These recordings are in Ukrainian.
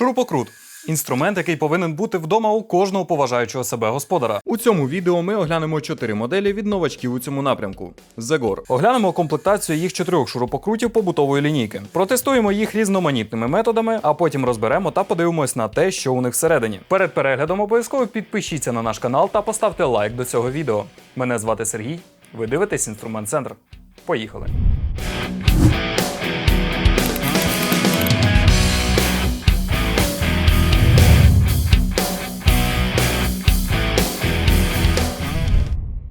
Шурупокрут. Інструмент, який повинен бути вдома у кожного поважаючого себе господара. У цьому відео ми оглянемо чотири моделі від новачків у цьому напрямку. Zegor. Оглянемо комплектацію їх чотирьох шурупокрутів побутової лінійки. Протестуємо їх різноманітними методами, а потім розберемо та подивимось на те, що у них всередині. Перед переглядом обов'язково підпишіться на наш канал та поставте лайк до цього відео. Мене звати Сергій. Ви дивитесь інструмент центр. Поїхали.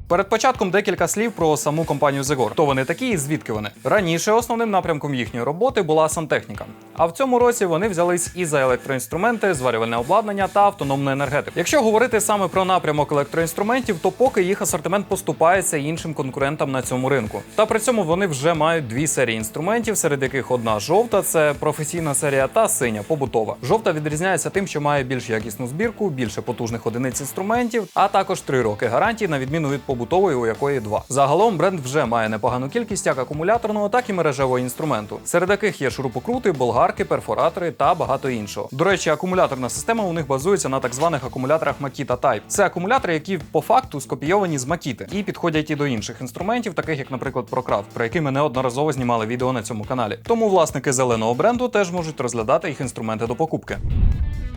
Перед початком декілька слів про саму компанію Zegor. Хто вони такі і звідки вони? Раніше основним напрямком їхньої роботи була сантехніка. А в цьому році вони взялись і за електроінструменти, зварювальне обладнання та автономну енергетику. Якщо говорити саме про напрямок електроінструментів, то поки їх асортимент поступається іншим конкурентам на цьому ринку. Та при цьому вони вже мають дві серії інструментів, серед яких одна жовта це професійна серія, та синя побутова. Жовта відрізняється тим, що має більш якісну збірку, більше потужних одиниць інструментів, а також три роки гарантії на відміну від побутової, у якої два. Загалом бренд вже має непогану кількість як акумуляторного, так і мережевого інструменту, серед яких є шурупокрути, болгарки, перфоратори та багато іншого. До речі, акумуляторна система у них базується на так званих акумуляторах Makita Type. Це акумулятори, які по факту скопійовані з Makita і підходять і до інших інструментів, таких як, наприклад, ProCraft, про які ми неодноразово знімали відео на цьому каналі. Тому власники зеленого бренду теж можуть розглядати їх інструменти до покупки.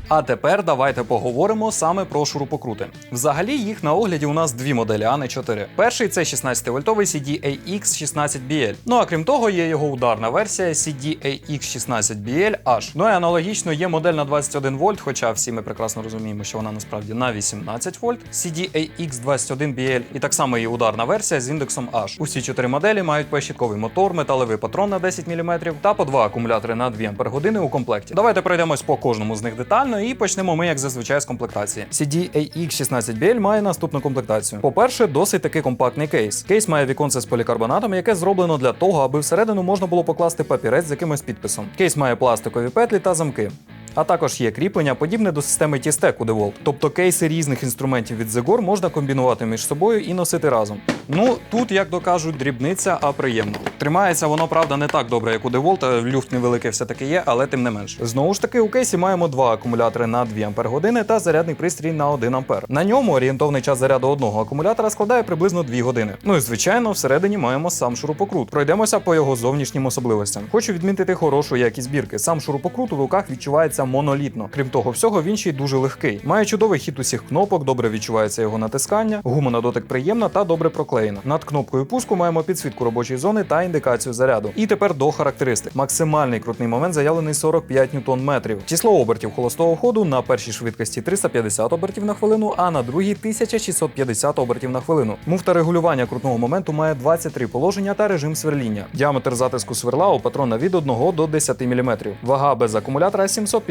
А тепер давайте поговоримо саме про шурупокрути. Взагалі їх на огляді у нас дві моделі, а не чотири. Перший це 16-вольтовий CDAX16BL. Ну а крім того, є його ударна версія CDAX16BL-H. Ну і аналогічно є модель на 21 вольт, хоча всі ми прекрасно розуміємо, що вона насправді на 18 вольт. CDAX21BL і так само є ударна версія з індексом H. Усі чотири моделі мають пощітковий мотор, металевий патрон на 10 мм та по два акумулятори на 2 Ах у комплекті. Давайте пройдемось по кожному з них детально і почнемо ми, як зазвичай, з комплектації. CDAX16BL має наступну комплектацію. По-перше, досить таки компактний кейс. Кейс має віконце з полікарбонатом, яке зроблено для того, аби всередину можна було покласти папірець з якимось підписом. Кейс має пластикові петлі та замки. А також є кріплення, подібне до системи T-Stack у DeWalt. Тобто кейси різних інструментів від Zegor можна комбінувати між собою і носити разом. Ну тут, як то кажуть, дрібниця, а приємно. Тримається воно, правда, не так добре, як у DeWalt, люфт невеликий все-таки є, але тим не менш. Знову ж таки, у кейсі маємо два акумулятори на 2 Ах та зарядний пристрій на 1 А. На ньому орієнтовний час заряду одного акумулятора складає приблизно 2 години. Ну і звичайно, всередині маємо сам шурупокрут. Пройдемося по його зовнішнім особливостям. Хочу відмітити хорошу якість збірки. Сам шурупокрут у руках відчувається монолітно. Крім того всього, він ще й дуже легкий. Має чудовий хід усіх кнопок, добре відчувається його натискання, гума на дотик приємна та добре проклеєна. Над кнопкою пуску маємо підсвітку робочої зони та індикацію заряду. І тепер до характеристик. Максимальний крутний момент заявлений 45 ньютон-метрів. Число обертів холостого ходу на першій швидкості 350 обертів на хвилину, а на другій 1650 обертів на хвилину. Муфта регулювання крутного моменту має 23 положення та режим сверління. Діаметр затиску сверла у патрона від 1 до 10 мм. Вага без акумулятора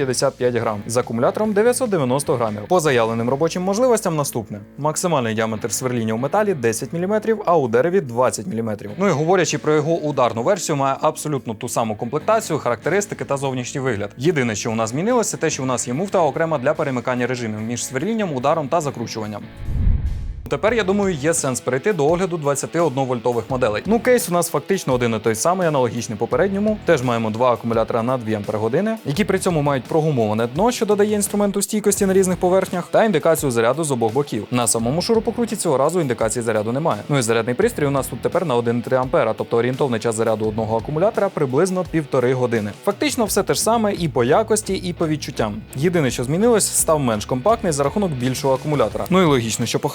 755 грам. З акумулятором 990 грамів. По заявленим робочим можливостям наступне: максимальний діаметр сверління у металі 10 мм, а у дереві 20 мм. Ну і говорячи про його ударну версію, має абсолютно ту саму комплектацію, характеристики та зовнішній вигляд. Єдине, що у нас змінилося, те, що у нас є муфта окрема для перемикання режимів між сверлінням, ударом та закручуванням. Тепер я думаю, є сенс перейти до огляду 21 вольтових моделей. Ну, кейс у нас фактично один і той самий, аналогічний попередньому. Теж маємо два акумулятора на 2 Ах, які при цьому мають прогумоване дно, що додає інструменту стійкості на різних поверхнях, та індикацію заряду з обох боків. На самому шурупокруті цього разу індикації заряду немає. Ну і зарядний пристрій у нас тут тепер на 1,3 А, тобто орієнтовний час заряду одного акумулятора приблизно півтори години. Фактично все те ж саме і по якості, і по відчуттям. Єдине, що змінилось, став менш компактний за рахунок більшого акумулятора. Ну і логічно, що по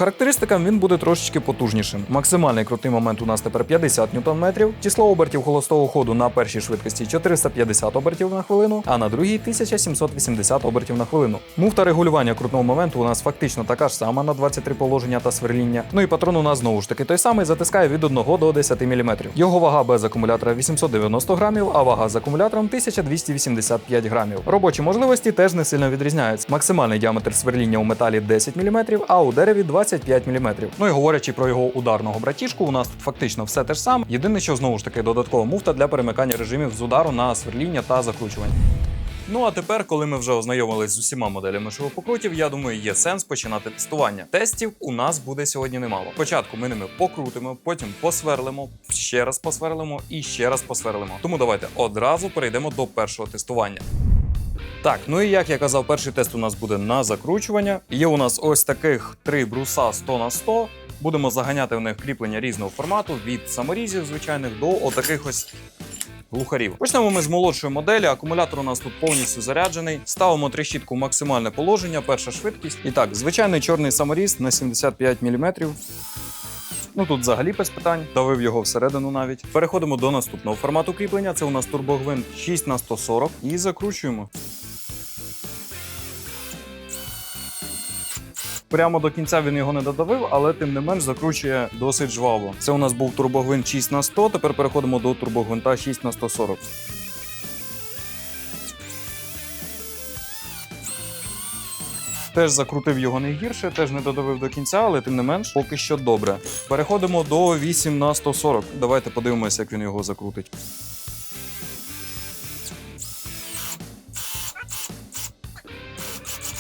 характеристикам він буде трошечки потужнішим. Максимальний крутий момент у нас тепер 50 ньютон-метрів. Число обертів холостого ходу на першій швидкості 450 обертів на хвилину, а на другій 1780 обертів на хвилину. Муфта регулювання крутного моменту у нас фактично така ж сама на 23 положення та сверління. Ну і патрон у нас знову ж таки той самий затискає від 1 до 10 мм. Його вага без акумулятора 890 грамів, а вага з акумулятором 1285 грамів. Робочі можливості теж не сильно відрізняються. Максимальний діаметр сверління у металі 10 мм, а у дереві 25 мм. Ну і говорячи про його ударного братішку, у нас тут фактично все те ж саме. Єдине, що знову ж таки додаткова муфта для перемикання режимів з удару на сверління та закручування. Ну а тепер, коли ми вже ознайомились з усіма моделями шурупокрутів, я думаю, є сенс починати тестування. Тестів у нас буде сьогодні немало. Спочатку ми ними покрутимо, потім посверлимо, ще раз посверлимо і ще раз посверлимо. Тому давайте одразу перейдемо до першого тестування. Так, ну і як я казав, перший тест у нас буде на закручування. Є у нас ось таких три бруса 100 на 100. Будемо заганяти в них кріплення різного формату від саморізів звичайних до отаких ось глухарів. Почнемо ми з молодшої моделі. Акумулятор у нас тут повністю заряджений. Ставимо трещітку в максимальне положення, перша швидкість. І так, звичайний чорний саморіз на 75 мм. Ну тут взагалі без питань. Давив його всередину навіть. Переходимо до наступного формату кріплення. Це у нас турбогвинт 6 на 140 і закручуємо. Прямо до кінця він його не додавив, але тим не менш закручує досить жваво. Це у нас був турбогвинт 6 на 100, тепер переходимо до турбогвинта 6 на 140. Теж закрутив його не гірше, теж не додавив до кінця, але тим не менш поки що добре. Переходимо до 8 на 140. Давайте подивимося, як він його закрутить.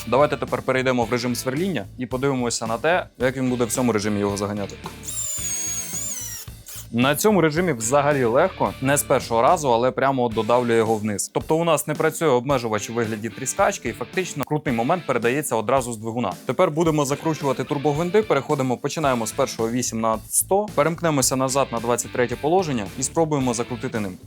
Давайте тепер перейдемо в режим сверління і подивимося на те, як він буде в цьому режимі його заганяти. На цьому режимі взагалі легко, не з першого разу, але прямо додавлює його вниз. Тобто у нас не працює обмежувач у вигляді тріскачки, і фактично крутий момент передається одразу з двигуна. Тепер будемо закручувати турбогвинти. Переходимо, починаємо з першого 8 на 100, перемкнемося назад на 23 положення і спробуємо закрутити ним.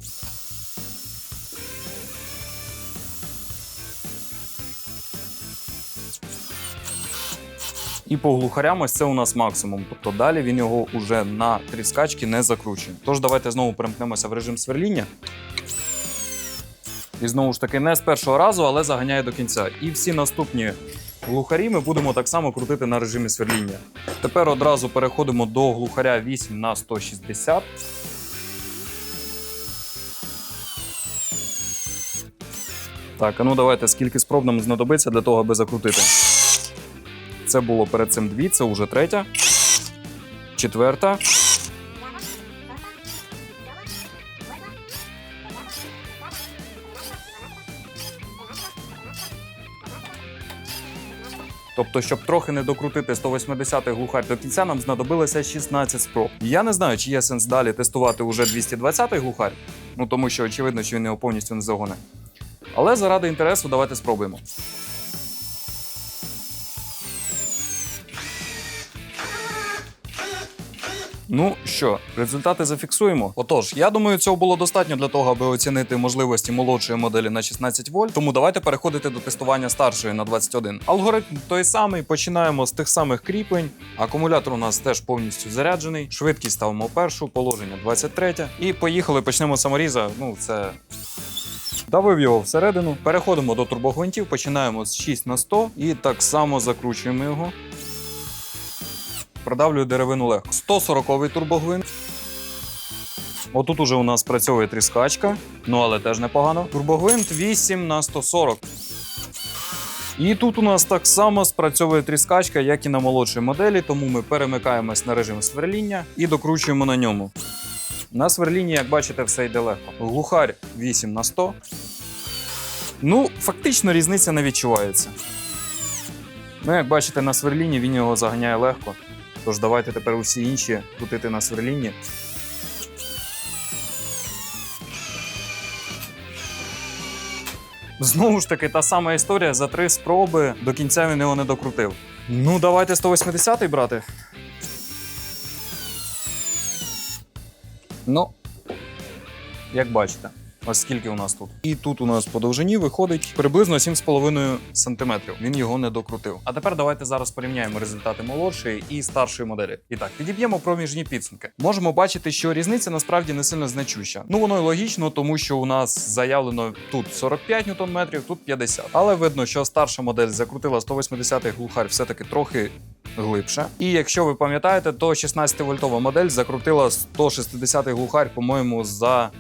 І по глухарям ось це у нас максимум. Тобто далі він його уже на тріскачки не закручує. Тож давайте знову перемкнемося в режим сверління. І знову ж таки, не з першого разу, але заганяє до кінця. І всі наступні глухарі ми будемо так само крутити на режимі сверління. Тепер одразу переходимо до глухаря 8 на 160. Так, а ну давайте скільки спроб нам знадобиться для того, аби закрутити. Це було перед цим дві, це вже третя. Четверта. Тобто, щоб трохи не докрутити 180-й глухарь до кінця, нам знадобилося 16 спроб. Я не знаю, чи є сенс далі тестувати уже 220-й глухарь, ну тому що очевидно, що він його повністю не загоне. Але заради інтересу давайте спробуємо. Ну що, результати зафіксуємо. Отож, я думаю, цього було достатньо для того, аби оцінити можливості молодшої моделі на 16 вольт. Тому давайте переходити до тестування старшої на 21. Алгоритм той самий. Починаємо з тих самих кріплень. Акумулятор у нас теж повністю заряджений. Швидкість ставимо першу, положення 23. І поїхали. Почнемо з саморіза. Ну, це. Давив його всередину. Переходимо до турбогвинтів, починаємо з 6 на 100 і так само закручуємо його. Продавлюю деревину легко. 140-й турбогвинт. Отут уже у нас працює тріскачка, ну але теж непогано. Турбогвинт 8 на 140. І тут у нас так само спрацьовує тріскачка, як і на молодшій моделі, тому ми перемикаємось на режим сверління і докручуємо на ньому. На сверлінні, як бачите, все йде легко. Глухарь 8 на 100. Ну, фактично різниця не відчувається. Ну, як бачите, на сверлінні він його заганяє легко. Тож давайте тепер усі інші крутити на сверлінні. Знову ж таки, та сама історія за три спроби до кінця він його не докрутив. Ну, давайте 180-й брати. Ну, як бачите. Ось скільки у нас тут. І тут у нас по довжині виходить приблизно 7,5 см. Він його не докрутив. А тепер давайте зараз порівняємо результати молодшої і старшої моделі. І так, підіб'ємо проміжні підсумки. Можемо бачити, що різниця насправді не сильно значуща. Ну воно і логічно, тому що у нас заявлено тут 45 Нм, тут 50. Але видно, що старша модель закрутила 180-й глухарь все-таки трохи глибше. І якщо ви пам'ятаєте, то 16-вольтова модель закрутила 160-й глухарь, по-моєму, за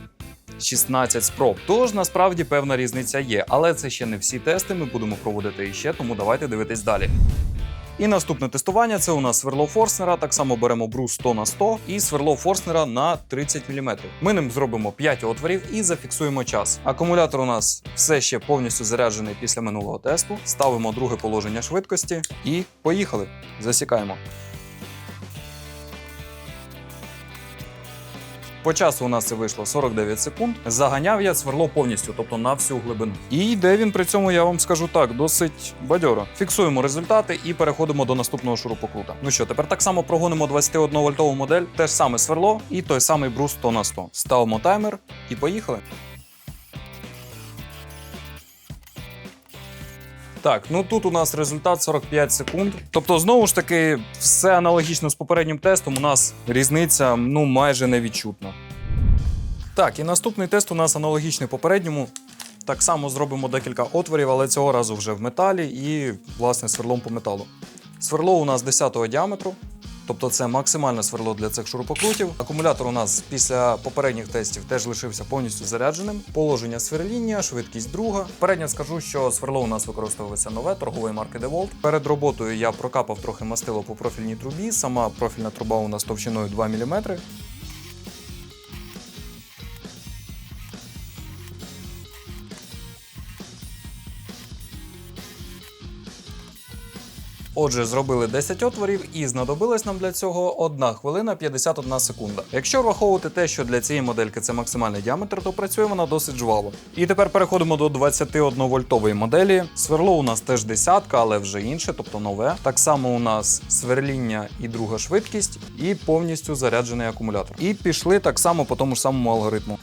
16 спроб. Тож насправді певна різниця є, але це ще не всі тести. Ми будемо проводити іще, тому давайте дивитись далі. І наступне тестування це у нас сверло Форснера. Так само беремо брус 100 на 100 і сверло Форснера на 30 мм. Ми ним зробимо 5 отворів і зафіксуємо час. Акумулятор у нас все ще повністю заряджений після минулого тесту. Ставимо друге положення швидкості і поїхали. Засікаємо. По часу у нас це вийшло 49 секунд. Заганяв я сверло повністю, тобто на всю глибину. І йде він при цьому, я вам скажу так, досить бадьоро. Фіксуємо результати і переходимо до наступного шурупокрута. Ну що, тепер так само прогонимо 21 вольтову модель, те ж саме сверло і той самий брус 100 на 100. Ставимо таймер і поїхали. Так, ну тут у нас результат 45 секунд. Тобто, знову ж таки, все аналогічно з попереднім тестом. У нас різниця ну майже невідчутна. Так, і наступний тест у нас аналогічний попередньому. Так само зробимо декілька отворів, але цього разу вже в металі і, власне, сверлом по металу. Сверло у нас 10-го діаметру, тобто це максимальне сверло для цих шурупокрутів. Акумулятор у нас після попередніх тестів теж лишився повністю зарядженим. Положення сверління, швидкість друга. Передньо скажу, що сверло у нас використовується нове торгової марки DeWalt. Перед роботою я прокапав трохи мастило по профільній трубі. Сама профільна труба у нас товщиною 2 мм. Отже, зробили 10 отворів і знадобилась нам для цього 1 хвилина 51 секунда. Якщо враховувати те, що для цієї модельки це максимальний діаметр, то працює вона досить жваво. І тепер переходимо до 21 вольтової моделі. Сверло у нас теж десятка, але вже інше, тобто нове. Так само у нас сверління і друга швидкість, і повністю заряджений акумулятор. І пішли так само по тому ж самому алгоритму.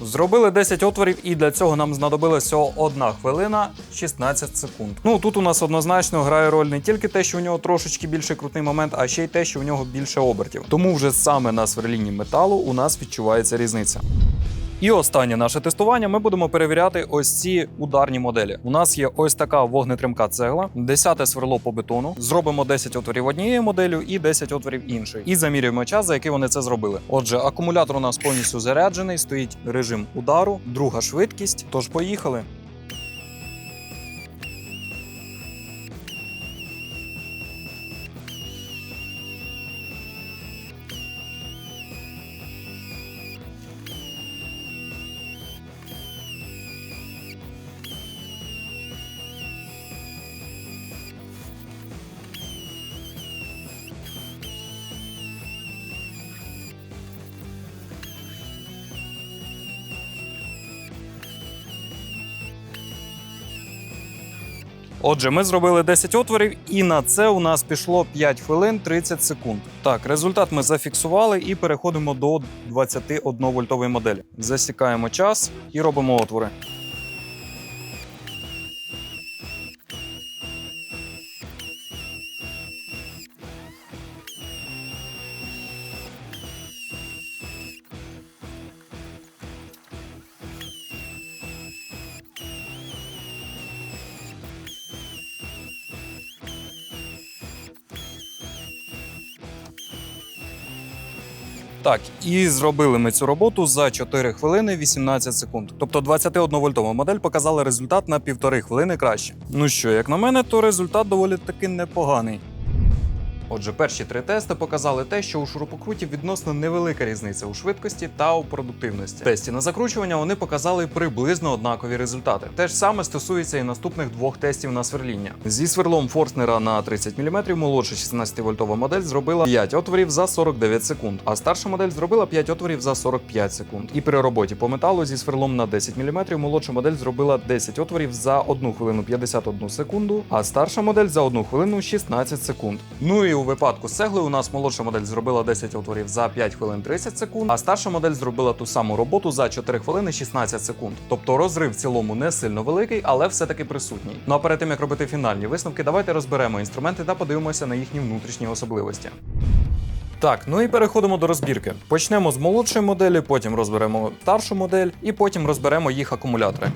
Зробили 10 отворів, і для цього нам знадобилася одна 1 хвилина 16 секунд. Ну тут у нас однозначно грає роль не тільки те, що у нього трошечки більший крутний момент, а ще й те, що у нього більше обертів. Тому вже саме на сверлінні металу у нас відчувається різниця. І останнє наше тестування ми будемо перевіряти ось ці ударні моделі. У нас є ось така вогнетримка цегла, 10 сверло по бетону. Зробимо 10 отворів однією моделлю і 10 отворів іншої. І замірюємо час, за який вони це зробили. Отже, акумулятор у нас повністю заряджений, стоїть режим удару, друга швидкість. Тож поїхали. Отже, ми зробили 10 отворів, і на це у нас пішло 5 хвилин 30 секунд. Так, результат ми зафіксували і переходимо до 21 вольтової моделі. Засікаємо час і робимо отвори. Так, і зробили ми цю роботу за 4 хвилини 18 секунд. Тобто 21 вольтова модель показала результат на півтори хвилини краще. Ну що, як на мене, то результат доволі таки непоганий. Отже, перші три тести показали те, що у шурупокруті відносно невелика різниця у швидкості та у продуктивності. В тесті на закручування вони показали приблизно однакові результати. Те ж саме стосується і наступних двох тестів на сверління. Зі сверлом Форснера на 30 мм молодша 16-вольтова модель зробила 5 отворів за 49 секунд, а старша модель зробила 5 отворів за 45 секунд. І при роботі по металу зі сверлом на 10 мм молодша модель зробила 10 отворів за 1 хвилину 51 секунду, а старша модель за 1 хвилину 16 секунд. Ну і у випадку цеглою у нас молодша модель зробила 10 отворів за 5 хвилин 30 секунд, а старша модель зробила ту саму роботу за 4 хвилини 16 секунд. Тобто розрив в цілому не сильно великий, але все-таки присутній. Ну а перед тим як робити фінальні висновки, давайте розберемо інструменти та подивимося на їхні внутрішні особливості. Так, ну і переходимо до розбірки. Почнемо з молодшої моделі, потім розберемо старшу модель і потім розберемо їх акумулятори.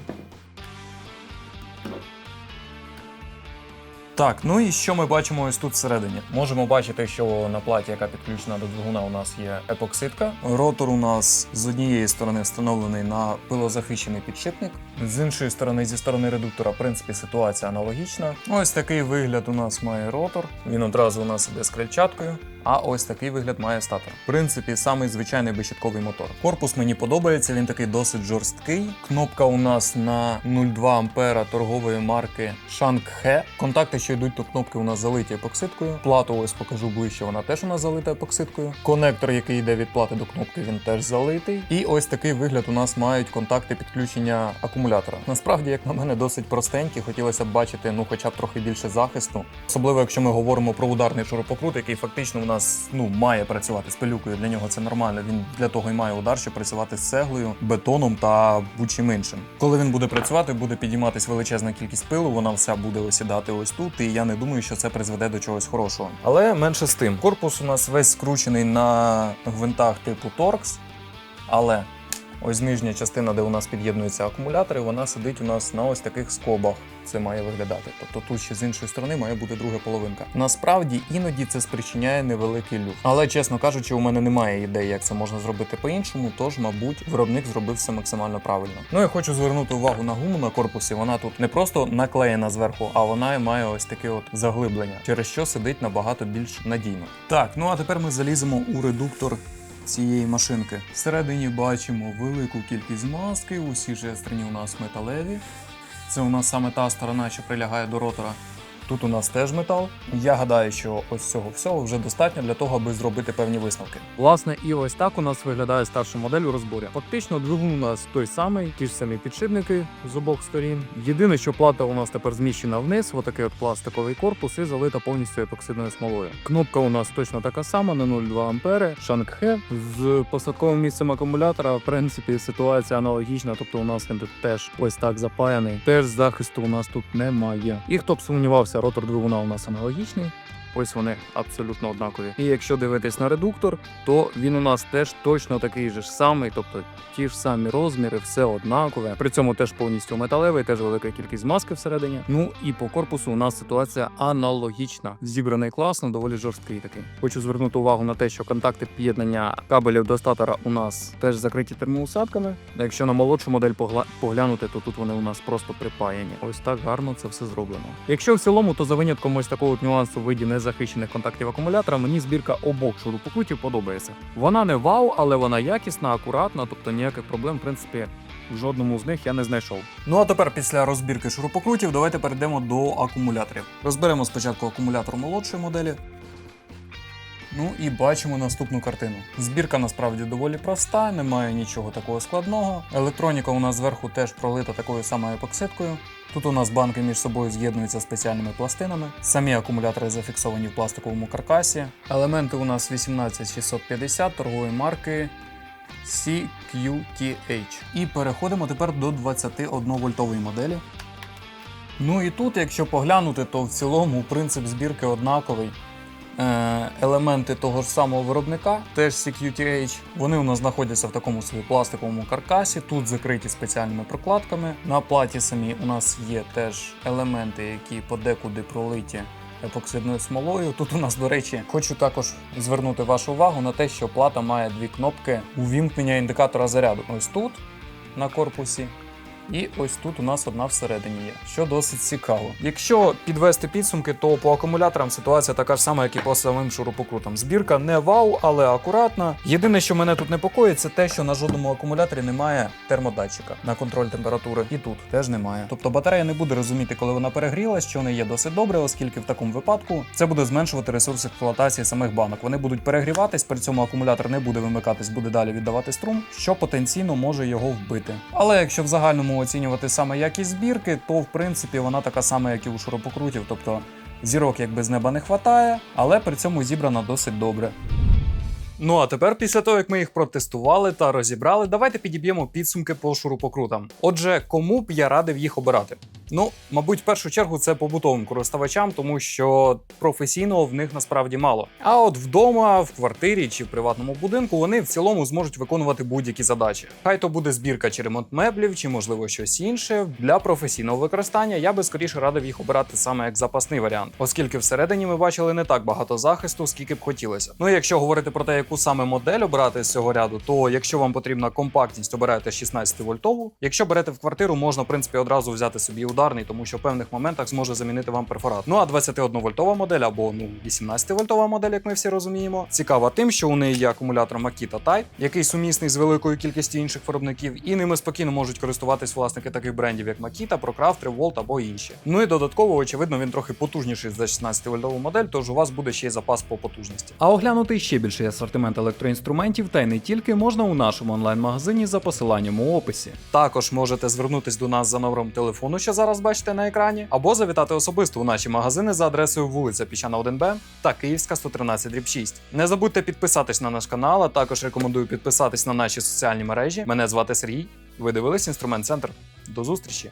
Так, ну і що ми бачимо ось тут всередині? Можемо бачити, що на платі, яка підключена до двигуна, у нас є епоксидка. Ротор у нас з однієї сторони встановлений на пилозахищений підшипник. З іншої сторони, зі сторони редуктора, в принципі, ситуація аналогічна. Ось такий вигляд у нас має ротор. Він одразу у нас іде з крильчаткою. А ось такий вигляд має статор. В принципі, самий звичайний безщитковий мотор. Корпус мені подобається, він такий досить жорсткий. Кнопка у нас на 0,2 ампера торгової марки Shanghe. Контакти, що йдуть до кнопки, у нас залиті епоксидкою. Плату ось покажу ближче, вона теж у нас залита епоксидкою. Конектор, який йде від плати до кнопки, він теж залитий. І ось такий вигляд у нас мають контакти підключення акумулятора. Насправді, як на мене, досить простенькі. Хотілося б бачити, ну, хоча б трохи більше захисту. Особливо, якщо ми говоримо про ударний шурупокрут, який фактично у нас ну має працювати з пилюкою. Для нього це нормально. Він для того і має удар, щоб працювати з цеглою, бетоном та будь-чим іншим. Коли він буде працювати, буде підійматись величезна кількість пилу. Вона вся буде осідати ось тут. І я не думаю, що це призведе до чогось хорошого. Але менше з тим, корпус у нас весь скручений на гвинтах типу Торкс, але Ось нижня частина, де у нас під'єднуються акумулятори, вона сидить у нас на ось таких скобах. Це має виглядати. Тобто тут ще з іншої сторони має бути друга половинка. Насправді іноді це спричиняє невеликий люфт. Але чесно кажучи, у мене немає ідеї, як це можна зробити по-іншому. Тож, мабуть, виробник зробив все максимально правильно. Ну я хочу звернути увагу на гуму на корпусі. Вона тут не просто наклеєна зверху, а вона має ось таке от заглиблення, через що сидить набагато більш надійно. Так, ну а тепер ми заліземо у редуктор цієї машинки. Всередині бачимо велику кількість маски, усі жестрені у нас металеві. Це у нас саме та сторона, що прилягає до ротора. Тут у нас теж метал. Я гадаю, що ось цього всього вже достатньо для того, аби зробити певні висновки. Власне, і ось так у нас виглядає старша модель у розборі. Фактично, двигун у нас той самий, ті ж самі підшипники з обох сторін. Єдине, що плата у нас тепер зміщена вниз, отакий от пластиковий корпус і залита повністю епоксидною смолою. Кнопка у нас точно така сама на 0,2 ампери. Шангхе з посадковим місцем акумулятора. В принципі, ситуація аналогічна, тобто у нас теж ось так запаяний. Теж захисту у нас тут немає. І хто б сумнівався, ротор двигуна у нас аналогічний. Ось вони абсолютно однакові. І якщо дивитись на редуктор, то він у нас теж точно такий же ж самий, тобто ті ж самі розміри, все однакове. При цьому теж повністю металевий, теж велика кількість маски всередині. Ну і по корпусу у нас ситуація аналогічна. Зібраний класно, доволі жорсткий такий. Хочу звернути увагу на те, що контакти під'єднання кабелів до статора у нас теж закриті термоусадками. Якщо на молодшу модель погла- поглянути, то тут вони у нас просто припаяні. Ось так гарно це все зроблено. Якщо в цілому, то за винятком ось такого нюансу виді незахищених контактів акумулятора, мені збірка обох шурупокрутів подобається. Вона не вау, але вона якісна, акуратна, тобто ніяких проблем, в принципі, в жодному з них я не знайшов. Ну а тепер після розбірки шурупокрутів давайте перейдемо до акумуляторів. Розберемо спочатку акумулятор молодшої моделі. Ну і бачимо наступну картину. Збірка насправді доволі проста, немає нічого такого складного. Електроніка у нас зверху теж пролита такою самою епоксидкою. Тут у нас банки між собою з'єднуються спеціальними пластинами. Самі акумулятори зафіксовані в пластиковому каркасі. Елементи у нас 18650 торгової марки CQTH. І переходимо тепер до 21 вольтової моделі. Ну і тут, якщо поглянути, то в цілому принцип збірки однаковий. Е, Елементи того ж самого виробника, теж CQTH, вони у нас знаходяться в такому собі пластиковому каркасі. Тут закриті спеціальними прокладками. На платі самі у нас є теж елементи, які подекуди пролиті епоксидною смолою. Тут у нас, до речі, хочу також звернути вашу увагу на те, що плата має дві кнопки увімкнення індикатора заряду. Ось тут на корпусі. І ось тут у нас одна всередині є, що досить цікаво. Якщо підвести підсумки, то по акумуляторам ситуація така ж сама, як і по самим шурупокрутам. Збірка не вау, але акуратна. Єдине, що мене тут непокоїть, це те, що на жодному акумуляторі немає термодатчика на контроль температури. І тут теж немає. Тобто батарея не буде розуміти, коли вона перегрілась, що не є досить добре, оскільки в такому випадку це буде зменшувати ресурс експлуатації самих банок. Вони будуть перегріватись, при цьому акумулятор не буде вимикатись, буде далі віддавати струм, що потенційно може його вбити. Але якщо в загальному оцінювати саме якість збірки, то в принципі вона така сама, як і у шурупокрутів. Тобто зірок якби з неба не хватає, але при цьому зібрана досить добре. Ну а тепер, після того, як ми їх протестували та розібрали, давайте підіб'ємо підсумки по шурупокрутам. Отже, кому б я радив їх обирати? Ну, мабуть, в першу чергу це побутовим користувачам, тому що професійного в них насправді мало. А от вдома, в квартирі чи в приватному будинку вони в цілому зможуть виконувати будь-які задачі. Хай то буде збірка чи ремонт меблів, чи можливо щось інше. Для професійного використання я би скоріше радив їх обирати саме як запасний варіант, оскільки всередині ми бачили не так багато захисту, скільки б хотілося. Ну якщо говорити про те, яку саме модель обирати з цього ряду, то якщо вам потрібна компактність, обирайте 16 вольтову. Якщо берете в квартиру, можна в принципі одразу взяти собі ударний, тому що в певних моментах зможе замінити вам перфорат. Ну а 21 вольтова модель або ну 18 вольтова модель, як ми всі розуміємо, цікава тим, що у неї є акумулятор Makita Type, який сумісний з великою кількістю інших виробників, і ними спокійно можуть користуватись власники таких брендів, як Makita, ProCraft, Revolt або інші. Ну і додатково, очевидно, він трохи потужніший за 16 вольтову модель, тож у вас буде ще й запас по потужності. А оглянути ще більший асортимент електроінструментів та й не тільки можна у нашому онлайн-магазині за посиланням у описі. Також можете звернутись до нас за номером телефону, що зараз бачите на екрані, або завітати особисто у наші магазини за адресою вулиця Піщана 1Б та Київська 113 дріб 6. Не забудьте підписатись на наш канал, а також рекомендую підписатись на наші соціальні мережі. Мене звати Сергій. Ви дивились інструмент центр. До зустрічі!